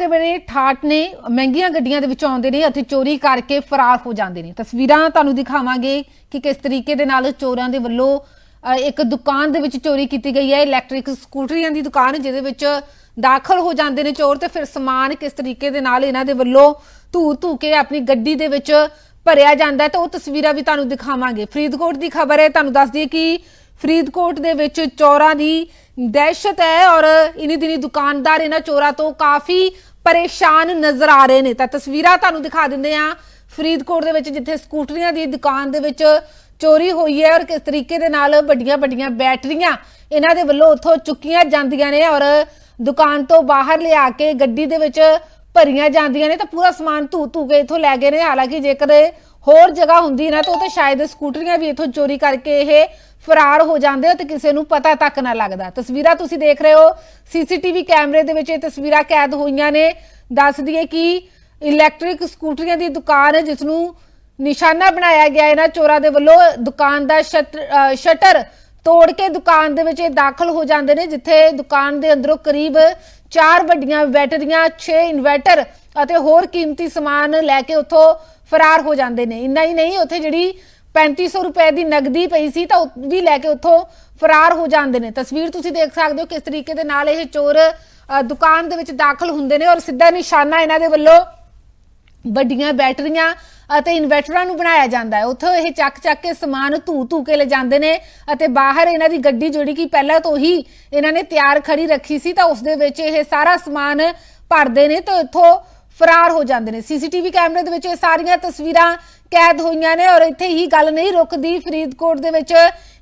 ਤੇ ਬੜੇ ਠਾਟ ਨੇ ਮਹਿੰਗੀਆਂ ਗੱਡੀਆਂ ਦੇ ਵਿੱਚ ਆਉਂਦੇ ਨੇ ਅਤੇ ਚੋਰੀ ਕਰਕੇ ਫਰਾਰ ਹੋ ਜਾਂਦੇ ਨੇ। ਤਸਵੀਰਾਂ ਤੁਹਾਨੂੰ ਦਿਖਾਵਾਂਗੇ ਕਿ ਕਿਸ ਤਰੀਕੇ ਦੇ ਨਾਲ ਚੋਰਾਂ ਦੇ ਵੱਲੋਂ ਇੱਕ ਦੁਕਾਨ ਦੇ ਵਿੱਚ ਚੋਰੀ ਕੀਤੀ ਗਈ ਹੈ। ਇਲੈਕਟ੍ਰਿਕ ਸਕੂਟਰੀਆਂ ਦੀ ਦੁਕਾਨ ਜਿਹਦੇ ਵਿੱਚ ਦਾਖਲ ਹੋ ਜਾਂਦੇ ਨੇ ਚੋਰ ਤੇ ਫਿਰ ਸਮਾਨ ਕਿਸ ਤਰੀਕੇ ਦੇ ਨਾਲ ਇਹਨਾਂ ਦੇ ਵੱਲੋਂ ਧੂ ਧੂ ਕੇ ਆਪਣੀ ਗੱਡੀ ਦੇ ਵਿੱਚ ਭਰਿਆ ਜਾਂਦਾ ਹੈ। ਤਾਂ ਉਹ ਤਸਵੀਰਾਂ ਵੀ ਤੁਹਾਨੂੰ ਦਿਖਾਵਾਂਗੇ। ਫਰੀਦਕੋਟ ਦੀ ਖਬਰ ਹੈ, ਤੁਹਾਨੂੰ ਦੱਸ ਦਈਏ ਕਿ ਫਰੀਦਕੋਟ ਦੇ ਵਿੱਚ ਚੋਰਾਂ ਦੀ ਦਹਿਸ਼ਤ ਹੈ ਔਰ ਇਨੀ ਦਿਨੀ ਦੁਕਾਨਦਾਰ ਇਹਨਾਂ ਚੋਰਾਂ ਤੋਂ ਕਾਫੀ ਪਰੇਸ਼ਾਨ ਨਜ਼ਰ ਆ ਰਹੇ ਨੇ। ਤਾਂ ਤਸਵੀਰਾਂ ਤੁਹਾਨੂੰ ਦਿਖਾ ਦਿੰਦੇ ਆ ਫਰੀਦਕੋਟ ਦੇ ਵਿੱਚ ਜਿੱਥੇ ਸਕੂਟਰੀਆਂ ਦੀ ਦੁਕਾਨ ਦੇ ਵਿੱਚ ਚੋਰੀ ਹੋਈ ਹੈ ਔਰ ਕਿਸ ਤਰੀਕੇ ਦੇ ਨਾਲ ਵੱਡੀਆਂ ਵੱਡੀਆਂ ਬੈਟਰੀਆਂ ਇਹਨਾਂ ਦੇ ਵੱਲੋਂ ਉੱਥੋਂ ਚੁੱਕੀਆਂ ਜਾਂਦੀਆਂ ਨੇ ਔਰ ਦੁਕਾਨ ਤੋਂ ਬਾਹਰ ਲਿਆ ਕੇ ਗੱਡੀ ਦੇ ਵਿੱਚ ਭਰੀਆਂ ਜਾਂਦੀਆਂ ਨੇ। ਤਾਂ ਪੂਰਾ ਸਮਾਨ ਧੂ ਧੂ ਕੇ ਇੱਥੋਂ ਲੈ ਗਏ ਨੇ। ਹਾਲਾਂਕਿ ਜੇਕਰ ਹੋਰ ਜਗ੍ਹਾ ਹੁੰਦੀ ਨਾ, ਤਾਂ ਉਹ ਤਾਂ ਸ਼ਾਇਦ ਸਕੂਟਰੀਆਂ ਵੀ ਇੱਥੋਂ ਚੋਰੀ ਕਰਕੇ ਇਹ ਫਰਾਰ ਹੋ ਜਾਂਦੇ ਹੋ ਤੇ ਕਿਸੇ ਨੂੰ ਪਤਾ ਤੱਕ ਨਾ ਲੱਗਦਾ। ਤਸਵੀਰਾਂ ਤੁਸੀਂ ਦੇਖ ਰਹੇ ਹੋ, ਸੀਸੀਟੀਵੀ ਕੈਮਰੇ ਦੇ ਵਿੱਚ ਇਹ ਤਸਵੀਰਾਂ ਕੈਦ ਹੋਈਆਂ ਨੇ। ਦੱਸ ਦਈਏ ਕਿ ਇਲੈਕਟ੍ਰਿਕ ਸਕੂਟਰੀਆਂ ਦੀ ਦੁਕਾਨ ਹੈ, ਜਿਸ ਨੂੰ ਨਿਸ਼ਾਨਾ ਬਣਾਇਆ ਗਿਆ ਇਹਨਾਂ ਚੋਰਾਂ ਦੇ ਵੱਲੋਂ ਦੁਕਾਨ ਦਾ ਸ਼ਟਰ ਸ਼ਟਰ ਤੋੜ ਕੇ ਦੁਕਾਨ ਦੇ ਵਿੱਚ ਇਹ ਦਾਖਲ ਹੋ ਜਾਂਦੇ ਨੇ, ਜਿੱਥੇ ਦੁਕਾਨ ਦੇ ਅੰਦਰੋਂ ਕਰੀਬ 4 ਵੱਡੀਆਂ ਬੈਟਰੀਆਂ 6 ਇਨਵਰਟਰ ਅਤੇ ਹੋਰ ਕੀਮਤੀ ਸਮਾਨ ਲੈ ਕੇ ਉੱਥੋਂ ਫਰਾਰ ਹੋ ਜਾਂਦੇ ਨੇ। ਇੰਨਾ ਹੀ ਨਹੀਂ, ਉੱਥੇ ਜਿਹੜੀ 3500 ਰੁਪਏ ਦੀ ਨਗਦੀ ਪਈ ਸੀ ਤਾਂ ਉਹ ਵੀ ਲੈ ਕੇ ਉੱਥੋਂ ਫਰਾਰ ਹੋ ਜਾਂਦੇ ਨੇ। ਤਸਵੀਰ ਤੁਸੀਂ ਦੇਖ ਸਕਦੇ ਹੋ ਕਿਸ ਤਰੀਕੇ ਦੇ ਨਾਲ ਇਹ ਚੋਰ ਦੁਕਾਨ ਦੇ ਵਿੱਚ ਦਾਖਲ ਹੁੰਦੇ ਨੇ ਔਰ ਸਿੱਧਾ ਨਿਸ਼ਾਨਾ ਇਹਨਾਂ ਦੇ ਵੱਲੋਂ ਵੱਡੀਆਂ ਬੈਟਰੀਆਂ ਅਤੇ ਇਨਵਰਟਰਾਂ ਨੂੰ ਬਣਾਇਆ ਜਾਂਦਾ ਹੈ। ਉੱਥੋਂ ਇਹ ਚੱਕ ਚੱਕ ਕੇ ਸਮਾਨ ਧੂ ਧੂ ਕੇ ਲੈ ਜਾਂਦੇ ਨੇ ਅਤੇ ਬਾਹਰ ਇਹਨਾਂ ਦੀ ਗੱਡੀ ਜਿਹੜੀ ਕਿ ਪਹਿਲਾਂ ਤੋਂ ਹੀ ਇਹਨਾਂ ਨੇ ਤਿਆਰ ਖੜੀ ਰੱਖੀ ਸੀ ਤਾਂ ਉਸ ਦੇ ਵਿੱਚ ਇਹ ਸਾਰਾ ਸਮਾਨ ਭਰਦੇ ਨੇ। ਤਾਂ ਇੱਥੋਂ ਫਰਾਰ ਹੋ ਜਾਂਦੇ ਨੇ। ਸੀਸੀਟੀਵੀ ਕੈਮਰੇ ਦੇ ਵਿੱਚ ਇਹ ਸਾਰੀਆਂ ਤਸਵੀਰਾਂ ਕੈਦ ਹੋਈਆਂ ਨੇ ਔਰ ਇੱਥੇ ਹੀ ਗੱਲ ਨਹੀਂ ਰੁਕਦੀ। ਫਰੀਦਕੋਟ ਦੇ ਵਿੱਚ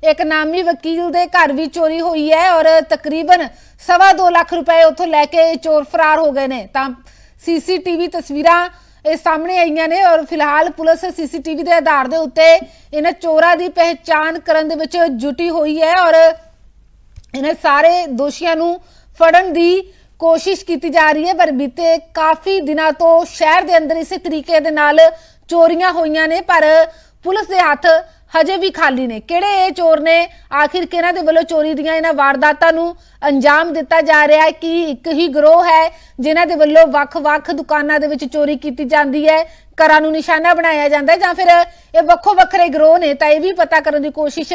ਇੱਕ ਨਾਮੀ ਵਕੀਲ ਦੇ ਘਰ ਵੀ ਚੋਰੀ ਹੋਈ ਹੈ ਔਰ ਤਕਰੀਬਨ ਸਵਾ ਦੋ ਲੱਖ ਰੁਪਏ ਉੱਥੋਂ ਲੈ ਕੇ ਚੋਰ ਫਰਾਰ ਹੋ ਗਏ ਨੇ। ਤਾਂ ਸੀਸੀਟੀਵੀ ਤਸਵੀਰਾਂ ਇਹ ਸਾਹਮਣੇ ਆਈਆਂ ਨੇ ਔਰ ਫਿਲਹਾਲ ਪੁਲਿਸ ਸੀਸੀਟੀਵੀ ਦੇ ਆਧਾਰ ਦੇ ਉੱਤੇ ਇਹਨਾਂ ਚੋਰਾਂ ਦੀ ਪਹਿਚਾਣ ਕਰਨ ਦੇ ਵਿੱਚ ਜੁਟੀ ਹੋਈ ਹੈ ਔਰ ਇਹਨਾਂ ਸਾਰੇ ਦੋਸ਼ੀਆਂ ਨੂੰ ਫੜਨ ਦੀ ਕੋਸ਼ਿਸ਼ ਕੀਤੀ ਜਾ ਰਹੀ ਹੈ, ਪਰ ਬੀਤੇ ਕਾਫੀ ਦਿਨਾਂ ਤੋਂ ਸ਼ਹਿਰ ਦੇ ਅੰਦਰ ਇਸੇ ਤਰੀਕੇ ਦੇ ਨਾਲ ਚੋਰੀਆਂ ਹੋਈਆਂ ਨੇ, ਪਰ ਪੁਲਿਸ ਦੇ ਹੱਥ ਹਜੇ ਵੀ ਖਾਲੀ ਨੇ। ਕਿਹੜੇ ਇਹ ਚੋਰ ਨੇ? ਆਖਿਰ ਕਿਹਨਾਂ ਦੇ ਵੱਲੋਂ ਚੋਰੀ ਦੀਆਂ ਇਹਨਾਂ ਵਾਰਦਾਤਾਂ ਨੂੰ ਅੰਜਾਮ ਦਿੱਤਾ ਜਾ ਰਿਹਾ ਹੈ? ਕਿ ਇੱਕ ਹੀ ਗਰੋਹ ਹੈ ਜਿਨ੍ਹਾਂ ਦੇ ਵੱਲੋਂ ਵੱਖ-ਵੱਖ ਦੁਕਾਨਾਂ ਦੇ ਵਿੱਚ ਚੋਰੀ ਕੀਤੀ ਜਾਂਦੀ ਹੈ? ਘਰਾਂ ਨੂੰ ਨਿਸ਼ਾਨਾ ਬਣਾਇਆ ਜਾਂਦਾ ਹੈ ਜਾਂ ਫਿਰ ਇਹ ਵੱਖੋ ਵੱਖਰੇ ਗਰੋਹ ਨੇ? ਤਾਂ ਇਹ ਵੀ ਪਤਾ ਕਰਨ ਦੀ ਕੋਸ਼ਿਸ਼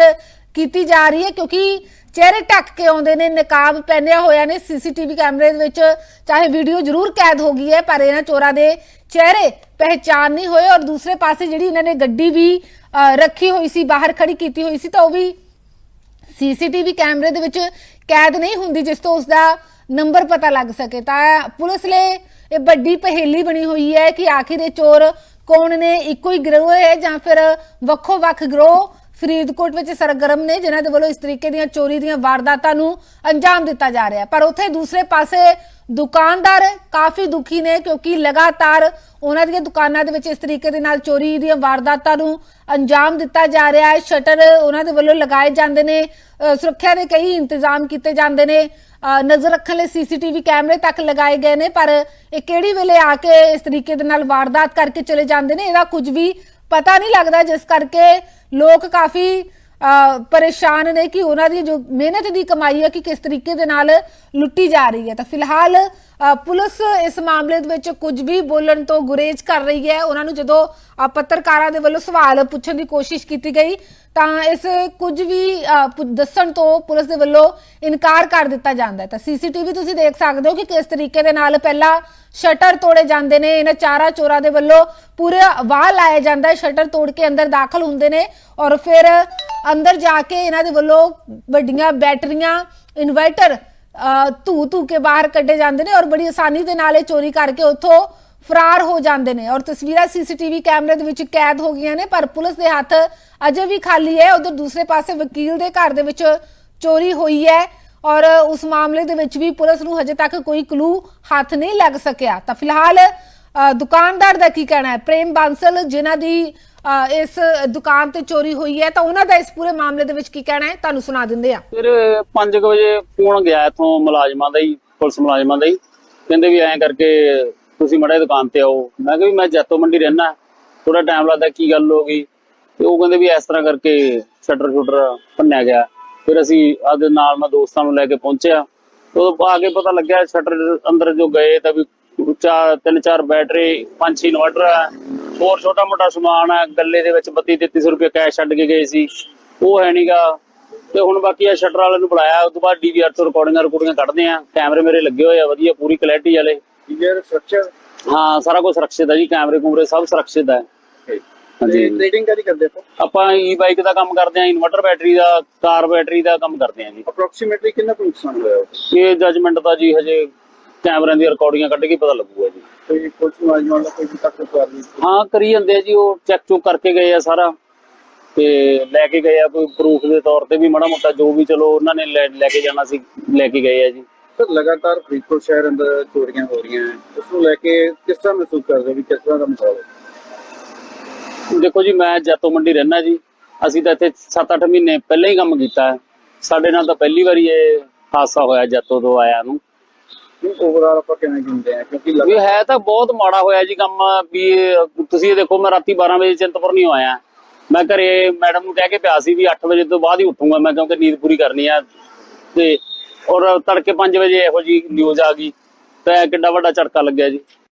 ਕੀਤੀ ਜਾ ਰਹੀ ਹੈ, ਕਿਉਂਕਿ ਚਿਹਰੇ ਢੱਕ ਕੇ ਆਉਂਦੇ ਨੇ ਨਕਾਬ ਪਹਿਨਿਆ ਹੋਇਆ ਨੇ ਸੀਸੀਟੀਵੀ ਕੈਮਰੇ ਦੇ ਵਿੱਚ ਚਾਹੇ ਵੀਡੀਓ ਜ਼ਰੂਰ ਕੈਦ ਹੋ ਗਈ ਹੈ ਪਰ ਇਹਨਾਂ ਚੋਰਾਂ ਦੇ ਚਿਹਰੇ ਪਹਿਚਾਨ ਨਹੀਂ ਹੋਏ ਔਰ ਦੂਸਰੇ ਪਾਸੇ ਜਿਹੜੀ ਇਹਨਾਂ ਨੇ ਗੱਡੀ ਵੀ ਅ, ਰੱਖੀ ਹੋਈ ਸੀ ਬਾਹਰ ਖੜੀ ਕੀਤੀ ਹੋਈ ਸੀ ਤਾਂ ਉਹ ਵੀ ਸੀਸੀਟੀਵੀ ਕੈਮਰੇ ਦੇ ਵਿੱਚ ਕੈਦ ਨਹੀਂ ਹੁੰਦੀ ਜਿਸ ਤੋਂ ਉਸ ਦਾ ਨੰਬਰ ਪਤਾ ਲੱਗ ਸਕੇ। ਤਾਂ ਪੁਲਿਸ ਲਈ ਇਹ ਵੱਡੀ ਪਹੇਲੀ ਬਣੀ ਹੋਈ ਹੈ ਕਿ ਆਖਿਰ ਇਹ ਚੋਰ ਕੌਣ ਨੇ ਇੱਕੋ ਹੀ ਗਰੋਹ ਹੈ ਜਾਂ ਫਿਰ ਵੱਖੋ ਵੱਖ ਗਰੋਹ ਫਰੀਦਕੋਟ ਵਿੱਚ ਸਰਗਰਮ ਨੇ ਜਿਨ੍ਹਾਂ ਦੇ ਵੱਲੋਂ ਇਸ ਤਰੀਕੇ ਦੀਆਂ ਚੋਰੀ ਦੀਆਂ ਵਾਰਦਾਤਾਂ ਨੂੰ ਅੰਜਾਮ ਦਿੱਤਾ ਜਾ ਰਿਹਾ ਪਰ ਉੱਥੇ ਦੂਸਰੇ ਪਾਸੇ ਦੁਕਾਨਦਾਰ ਕਾਫੀ ਦੁਖੀ ਨੇ ਕਿਉਂਕਿ ਲਗਾਤਾਰ ਉਹਨਾਂ ਦੀਆਂ ਦੁਕਾਨਾਂ ਦੇ ਵਿੱਚ ਇਸ ਤਰੀਕੇ ਦੇ ਨਾਲ ਚੋਰੀ ਦੀਆਂ ਵਾਰਦਾਤਾਂ ਨੂੰ ਅੰਜਾਮ ਦਿੱਤਾ ਜਾ ਰਿਹਾ ਹੈ। ਸ਼ਟਰ ਉਹਨਾਂ ਦੇ ਵੱਲੋਂ ਲਗਾਏ ਜਾਂਦੇ ਨੇ ਸੁਰੱਖਿਆ ਦੇ ਕਈ ਇੰਤਜ਼ਾਮ ਕੀਤੇ ਜਾਂਦੇ ਨੇ। ਅ, ਨਜ਼ਰ ਰੱਖਣ ਲਈ ਸੀਸੀਟੀਵੀ ਕੈਮਰੇ ਤੱਕ ਲਗਾਏ ਗਏ ਨੇ ਪਰ ਇਹ ਕਿਹੜੀ ਵੇਲੇ ਆ ਕੇ ਇਸ ਤਰੀਕੇ ਦੇ ਨਾਲ ਵਾਰਦਾਤ ਕਰਕੇ ਚਲੇ ਜਾਂਦੇ ਨੇ ਇਹਦਾ ਕੁਝ ਵੀ ਪਤਾ ਨਹੀਂ ਲੱਗਦਾ ਜਿਸ ਕਰਕੇ ਲੋਕ ਕਾਫੀ ਪਰੇਸ਼ਾਨ ਨੇ ਕਿ ਉਹਨਾਂ ਦੀ ਜੋ ਮਿਹਨਤ ਦੀ ਕਮਾਈ ਹੈ ਕਿ ਕਿਸ ਤਰੀਕੇ ਦੇ ਨਾਲ ਲੁੱਟੀ ਜਾ ਰਹੀ ਹੈ। ਤਾਂ ਫਿਲਹਾਲ ਪੁਲਿਸ ਇਸ ਮਾਮਲੇ ਦੇ ਵਿੱਚ ਕੁਝ ਵੀ ਬੋਲਣ ਤੋਂ ਗੁਰੇਜ਼ ਕਰ ਰਹੀ ਹੈ। ਉਹਨਾਂ ਨੂੰ ਜਦੋਂ ਪੱਤਰਕਾਰਾਂ ਦੇ ਵੱਲੋਂ ਸਵਾਲ ਪੁੱਛਣ ਦੀ ਕੋਸ਼ਿਸ਼ ਕੀਤੀ ਗਈ, ਤਾਂ ਇਸ ਕੁਝ ਵੀ ਦੱਸਣ ਤੋਂ ਪੁਲਿਸ ਦੇ ਵੱਲੋਂ ਇਨਕਾਰ ਕਰ ਦਿੱਤਾ ਜਾਂਦਾ ਹੈ। ਤਾਂ ਸੀਸੀਟੀਵੀ ਤੁਸੀਂ ਦੇਖ ਸਕਦੇ ਹੋ ਕਿ ਕਿਸ ਤਰੀਕੇ ਦੇ ਨਾਲ ਪਹਿਲਾਂ ਸ਼ਟਰ ਤੋੜੇ ਜਾਂਦੇ ਨੇ। ਇਹਨਾਂ ਚਾਰਾਂ ਚੋਰਾਂ ਦੇ ਵੱਲੋਂ ਪੂਰਾ ਵਾਹ ਲਾਇਆ ਜਾਂਦਾ ਹੈ ਸ਼ਟਰ ਤੋੜ ਕੇ ਅੰਦਰ ਦਾਖਲ ਹੁੰਦੇ ਨੇ ਔਰ ਫਿਰ ਅੰਦਰ ਜਾ ਕੇ ਇਹਨਾਂ ਦੇ ਵੱਲੋਂ ਵੱਡੀਆਂ ਬੈਟਰੀਆਂ ਇਨਵਰਟਰ ਧੂ ਧੂ ਕੇ ਬਾਹਰ ਕੱਢੇ ਜਾਂਦੇ ਨੇ ਔਰ ਬੜੀ ਆਸਾਨੀ ਦੇ ਨਾਲ ਇਹ ਚੋਰੀ ਕਰਕੇ ਉੱਥੋਂ ਫਰਾਰ ਹੋ ਜਾਂਦੇ ਨੇ ਔਰ ਤਸਵੀਰਾਂ ਸੀਸੀਟੀਵੀ ਕੈਮਰੇ ਦੇ ਵਿੱਚ ਕੈਦ ਹੋ ਗਈਆਂ ਨੇ ਪਰ ਪੁਲਿਸ ਦੇ ਹੱਥ ਅਜੇ ਵੀ ਖਾਲੀ ਹੈ ਉਧਰ ਦੂਸਰੇ ਪਾਸੇ ਵਕੀਲ ਦੇ ਘਰ ਦੇ ਵਿੱਚ ਚੋਰੀ ਹੋਈ ਹੈ ਔਰ ਉਸ ਮਾਮਲੇ ਦੇ ਵਿੱਚ ਵੀ ਪੁਲਿਸ ਨੂੰ ਹਜੇ ਤੱਕ ਕੋਈ ਕਲੂ ਹੱਥ ਨਹੀਂ ਲੱਗ ਸਕਿਆ। ਤਾਂ ਫਿਲਹਾਲ ਅ, ਦੁਕਾਨਦਾਰ ਦਾ ਕੀ ਕਹਿਣਾ ਹੈ? ਪ੍ਰੇਮ ਬਾਂਸਲ ਜਿਨ੍ਹਾਂ ਦੀ ਇਸ ਦੁਕਾਨ ਤੇ ਚੋਰੀ ਹੋਈ ਹੈ ਤਾਂ ਉਹਨਾਂ ਦਾ ਇਸ ਪੂਰੇ ਮਾਮਲੇ ਦੇ ਵਿੱਚ ਕੀ ਕਹਿਣਾ ਹੈ? ਤੁਹਾਨੂੰ ਸੁਣਾ ਦਿੰਦੇ ਆ। ਫਿਰ 5 ਵਜੇ ਫੋਨ ਗਿਆ ਇਥੋਂ ਮੁਲਾਜ਼ਮਾਂ ਦਾ ਹੀ, ਪੁਲਿਸ ਮੁਲਾਜ਼ਮਾਂ ਦਾ ਹੀ। ਕਹਿੰਦੇ ਵੀ ਐਂ ਕਰਕੇ ਤੁਸੀਂ ਮੜੇ ਦੁਕਾਨ ਤੇ ਆਓ। ਮੈਂ ਕਿਹਾ ਵੀ ਮੈਂ ਜੈਤੋ ਮੰਡੀ ਰਹਿਣਾ ਥੋੜਾ ਟਾਈਮ ਲੱਗਦਾ, ਕੀ ਗੱਲ ਹੋ ਗਈ? ਤੇ ਉਹ ਕਹਿੰਦੇ ਵੀ ਇਸ ਤਰ੍ਹਾਂ ਕਰਕੇ ਸ਼ਟਰ ਸ਼ੁਟਰ ਭੰਨਿਆ ਗਿਆ। ਫਿਰ ਅਸੀਂ ਆਦੇ ਨਾਲ ਮੈਂ ਦੋਸਤਾਂ ਨੂੰ ਲੈ ਕੇ ਪਹੁੰਚਿਆ। ਉਦੋਂ ਆ ਕੇ ਪਤਾ ਲੱਗਿਆ, ਸ਼ਟਰ ਅੰਦਰ ਜੋ ਗਏ ਤਾਂ ਵੀ ਚਾਰ, ਤਿੰਨ ਚਾਰ ਬੈਟਰੀ ਪੰਜ ਛੇ ਇਨਵਰਟਰ ਹੈ ਹੋਰ ਛੋਟਾ ਮੋਟਾ ਸਮਾਨ ਹੈ ਗੱਲੇ ਦੇ ਵਿੱਚ 32 3300 ਰੁਪਏ ਕੈਸ਼ ਛੱਡ ਕੇ ਗਏ ਸੀ। ਉਹ ਹੈ ਨਹੀਂਗਾ ਤੇ ਹੁਣ ਬਾਕੀ ਆ ਸ਼ਟਰ ਵਾਲੇ ਨੂੰ ਬੁਲਾਇਆ ਉਸ ਤੋਂ ਬਾਅਦ ਡੀਵੀਆਰ ਤੋਂ ਰਿਕਾਰਡਿੰਗਾਂ ਰਿਕਾਰਡਿੰਗਾਂ ਕੱਢਦੇ ਆ। ਕੈਮਰੇ ਮੇਰੇ ਲੱਗੇ ਹੋਏ ਆ ਵਧੀਆ ਪੂਰੀ ਕੁਆਲਿਟੀ ਵਾਲੇ। ਇੰਜੀਨੀਅਰ ਸਟਰਕਚਰ ਹਾਂ ਸਾਰਾ ਕੁਝ ਸੁਰੱਖਿਅਤ ਹੈ ਜੀ ਕੈਮਰੇ ਕੂਮਰੇ ਸਭ ਸੁਰੱਖਿਅਤ ਹੈ ਹਾਂਜੀ। ਟ੍ਰੇਡਿੰਗ ਕਰੀ ਕਰਦੇ ਆਪਾਂ? ਈ ਬਾਈਕ ਦਾ ਕੰਮ ਕਰਦੇ ਆ ਇਨਵਰਟਰ ਬੈਟਰੀ ਦਾ ਕਾਰ ਬੈਟਰੀ ਦਾ ਕੰਮ ਕਰਦੇ ਆ ਜੀ। ਅਪਰੋਕਸੀਮੇਟਲੀ ਕਿੰਨਾ ਕੁ ਨੁਕਸਾਨ ਹੋਇਆ? ਇਹ ਜਜਮੈਂਟ ਦਾ ਜੀ ਹਜੇ ਕੈਮਰਿਆਂ ਦੀਆਂ ਰਿਕਾਰਡਿੰਗਾਂ ਕੱਢ ਕੇ ਪਤਾ ਲੱਗੂਗਾ ਜੀ। ਕੋਈ ਪੁਲਿਸ ਮੁਲਾਜ਼ਮਾਂ ਦਾ ਕੋਈ ਤੱਕ ਕਾਰਵਾਈ ਹਾਂ ਕਰੀ ਜਾਂਦੇ ਆ ਜੀ ਉਹ ਚੈੱਕ ਚੁੱਕ ਕਰਕੇ ਗਏ ਆ ਸਾਰਾ। ਤੇ ਲੈ ਕੇ ਗਏ ਆ ਕੋਈ ਪ੍ਰੂਫ ਦੇ ਤੌਰ ਤੇ ਵੀ ਮਾੜਾ ਮੋਟਾ ਜੋ ਵੀ ਚਲੋ ਉਹਨਾਂ ਨੇ ਲੈ ਲੈ ਕੇ ਜਾਣਾ ਸੀ ਲੈ ਕੇ ਗਏ ਆ ਜੀ। ਸਰ ਲਗਾਤਾਰ ਫਰੀਦਕੋਟ ਸ਼ਹਿਰ ਅੰਦਰ ਚੋਰੀਆਂ ਹੋ ਰਹੀਆਂ ਉਸ ਨੂੰ ਲੈ ਕੇ ਕਿਸ ਤਰ੍ਹਾਂ ਮਹਿਸੂਸ ਕਰਦੇ ਹੋ ਵੀ ਕਿਸ ਤਰ੍ਹਾਂ ਦਾ ਮਾਹੌਲ ਹੈ? ਦੇਖੋ ਜੀ ਮੈਂ ਜੈਤੋ ਮੰਡੀ ਰਹਿਣਾ ਜੀ। ਅਸੀਂ ਤਾਂ ਇੱਥੇ 7-8 ਮਹੀਨੇ ਪਹਿਲਾਂ ਹੀ ਕੰਮ ਕੀਤਾ ਸਾਡੇ ਨਾਲ ਤਾਂ ਪਹਿਲੀ ਵਾਰੀ ਇਹ ਹਾਦਸਾ ਹੋਇਆ ਜੈਤੋ ਤੋਂ ਆਇਆ ਨੂੰ। ਓਵਰਆਲ ਆਪਾਂ ਕਿਵੇਂ ਗਿਣਦੇ ਆ ਕਿਉਂਕਿ ਵੀ ਹੈ ਤਾਂ ਬਹੁਤ ਮਾੜਾ ਹੋਇਆ ਜੀ ਕੰਮ, ਵੀ ਤੁਸੀਂ ਇਹ ਦੇਖੋ, ਮੈਂ ਰਾਤੀ 12 ਵਜੇ ਚਿੰਤਪੁਰ ਨਹੀਂ ਆਇਆ। ਮੈਂ ਘਰੇ ਮੈਡਮ ਨੂੰ ਕਹਿ ਕੇ ਪਿਆ ਸੀ ਵੀ 8 ਵਜੇ ਤੋਂ ਬਾਅਦ ਹੀ ਉੱਠੂਗਾ, ਮੈਂ ਕਿਉਂਕਿ ਨੀਂਦ ਪੂਰੀ ਕਰਨੀ ਆ। ਤੇ ਔਰ ਤੜਕੇ 5 ਵਜੇ ਇਹੋ ਜੀ ਨਿਊਜ਼ ਆ ਗਈ, ਤਾਂ ਇਹ ਕਿੱਡਾ ਵੱਡਾ ਝਟਕਾ ਲੱਗਿਆ ਜੀ।